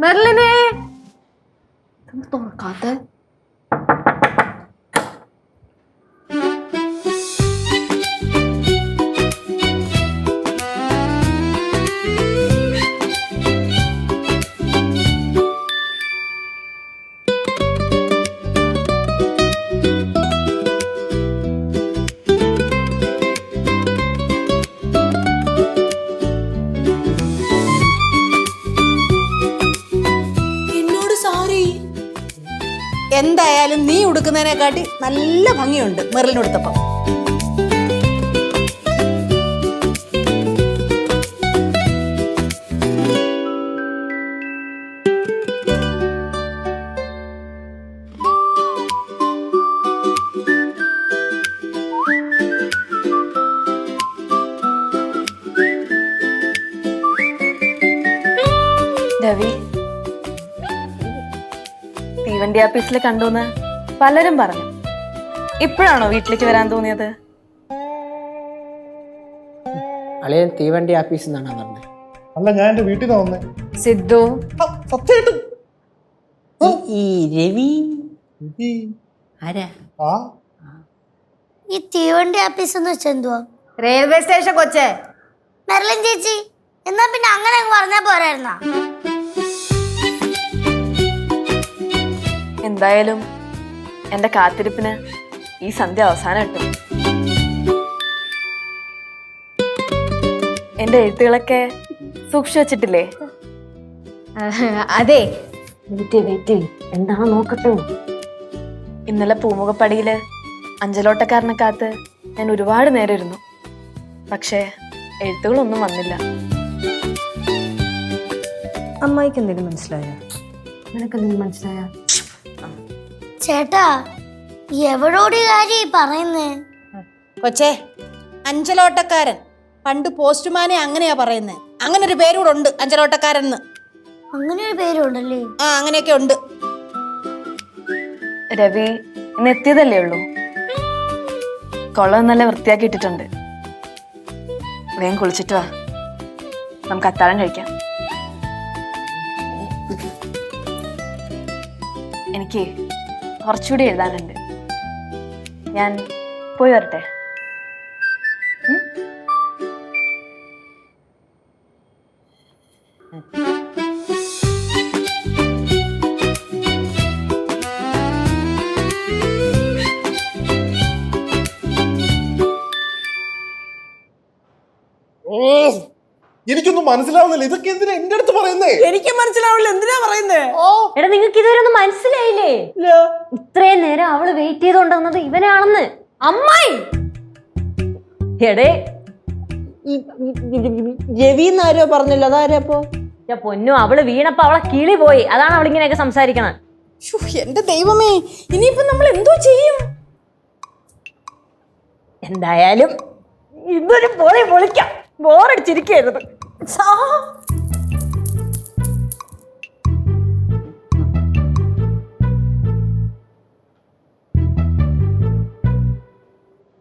മെർലിനെ. തുറക്കാത്ത എന്തായാലും നീ ഉടുക്കുന്നതിനെക്കാട്ടി നല്ല ഭംഗിയുണ്ട് മെറിലിനുടുത്തപ്പം രവി തീവണ്ടി ആപ്പീസിൽ കണ്ടുന്ന് പലരും പറഞ്ഞു. ഇപ്പോഴാണോ വീട്ടിലേക്ക് വരാൻ തോന്നിയത്? അളിയൻ തീവണ്ടി ആഫീസിൽ നിന്നാണ് പറഞ്ഞത് അല്ല ഞാൻ എന്റെ വീട്ടിൽ വന്നേ. സിദ്ധു. സത്യമായിട്ടും. ഈ രവി? ആരാ? ആ. ഈ തീവണ്ടി ആപ്പീസ് എന്ന് വെച്ചാൽ എന്തുവാ? റെയിൽവേ സ്റ്റേഷൻ കൊച്ചേ. മെർലിൻ ചേച്ചി. എന്നാ പിന്നെ അങ്ങനെ അങ്ങ് പറഞ്ഞാ പോരായിരുന്നാ? എന്തായാലും എന്റെ കാത്തിരിപ്പിന് ഈ സന്ധ്യ അവസാനം കിട്ടും. എന്റെ എഴുത്തുകളൊക്കെ സൂക്ഷിച്ചു വച്ചിട്ടില്ലേ? അതെ. വെയിറ്റ് വെയിറ്റ് എന്താ നോക്കട്ടെ? ഇന്നലെ പൂമുഖപ്പടിയിൽ അഞ്ചലോട്ടക്കാരനെ കാത്ത് ഞാൻ ഒരുപാട് നേരം ഇരുന്നു പക്ഷേ എഴുത്തുകളൊന്നും വന്നില്ല. അമ്മായിക്ക് എന്തെങ്കിലും മനസ്സിലായോ? നിനക്കെന്തെങ്കിലും മനസ്സിലായോ മനസ്സിലായ? ചേട്ടാ എവടോട് കാര്യ പറയുന്നേ? കൊച്ചേ അഞ്ചലോട്ടക്കാരൻ. പണ്ട് പോസ്റ്റ്മാനെ അങ്ങനെയാ പറയുന്നത് അങ്ങനെ ഒരു പേരൂടെ ഉണ്ട് അഞ്ചലോട്ടക്കാരൻ എന്ന് അങ്ങനെ ഒരു പേരുണ്ടല്ലേ? ആ അങ്ങനെയൊക്കെ ഉണ്ട്. രവി ഇന്ന് എത്തിയതല്ലേ ഉള്ളൂ? കൊള്ളം നല്ല വൃത്തിയാക്കി ഇട്ടിട്ടുണ്ട്. വേഗം കുളിച്ചിട്ട് വാ. നമുക്ക് അത്താഴം കഴിക്കാം. എനിക്ക് കുറച്ചുകൂടി എഴുതാനുണ്ട്. ഞാൻ പോയി വരട്ടെ? എനിക്കൊന്നും മനസ്സിലാവുന്നില്ല. ഇതൊക്കെ എന്തിനാ എന്റെ അടുത്ത് പറയുന്നേ? എനിക്ക് മനസ്സിലാവില്ല എന്തിനാ പറയുന്നേ? എടാ നിങ്ങൾക്ക് ഇതുവരെ ഒന്നും മനസ്സിലായില്ലേ? ഇത്രയും നേരം അവൾ വെയിറ്റ് ചെയ്തോണ്ടിരുന്നത് ഇവനാണെന്ന്. അമ്മായി! എടേ രവി എന്നാരോ പറഞ്ഞല്ലോ അതാരോ അപ്പോ? പൊന്നു അവൾ വീണപ്പോ അവളെ കിളി പോയി. അതാണ് അവളിങ്ങനെയൊക്കെ സംസാരിക്കണത്. ശ്ശോ, എന്റെ ദൈവമേ ഇനിയിപ്പോ നമ്മൾ എന്തോ ചെയ്യും? എന്തായാലും ഇന്നൊരു പൊളി പൊളിക്കാം. ബോറടിച്ചിരിക്കുന്നത്